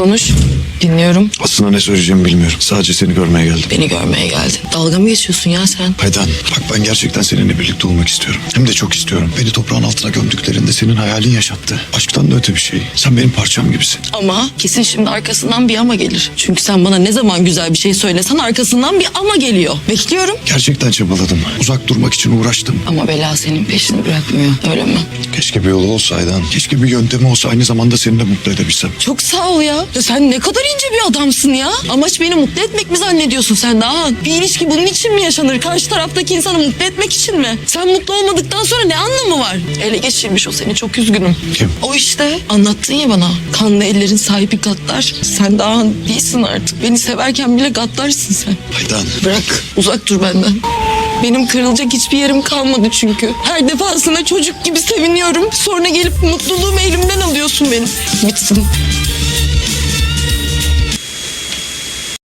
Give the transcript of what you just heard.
Konuş. Dinliyorum. Aslında ne söyleyeceğimi bilmiyorum. Sadece seni görmeye geldim. Beni görmeye geldin. Dalga mı geçiyorsun ya sen? Aydan bak ben gerçekten seninle birlikte olmak istiyorum. Hem de çok istiyorum. Beni toprağın altına gömdüklerinde senin hayalin yaşattı. Aşktan da öte bir şey. Sen benim parçam gibisin. Ama kesin şimdi arkasından bir ama gelir. Çünkü sen bana ne zaman güzel bir şey söylesen arkasından bir ama geliyor. Bekliyorum. Gerçekten çabaladım. Uzak durmak için uğraştım. Ama bela senin peşini bırakmıyor. Öyle mi? Keşke bir yolu olsa Aydan. Keşke bir yöntemi olsa aynı zamanda seni de mutlu edebilsem. Çok sağ ol ya. ya. Sen ne kadar ince bir adamsın ya. Amaç beni mutlu etmek mi zannediyorsun sen daha? Bir ilişki bunun için mi yaşanır? Karşı taraftaki insanı mutlu etmek için mi? Sen mutlu olmadıktan sonra ne anlamı var? Ele geçirmiş o seni çok üzgünüm. Kim? O işte anlattın ya bana. Kanlı ellerin sahibi gaddar. Sen daha değilsin artık. Beni severken bile gaddarsın sen. Aydan. Bırak uzak dur benden. Benim kırılacak hiçbir yerim kalmadı çünkü. Her defasında çocuk gibi seviniyorum. Sonra gelip mutluluğumu elimden alıyorsun benim. Bitsin.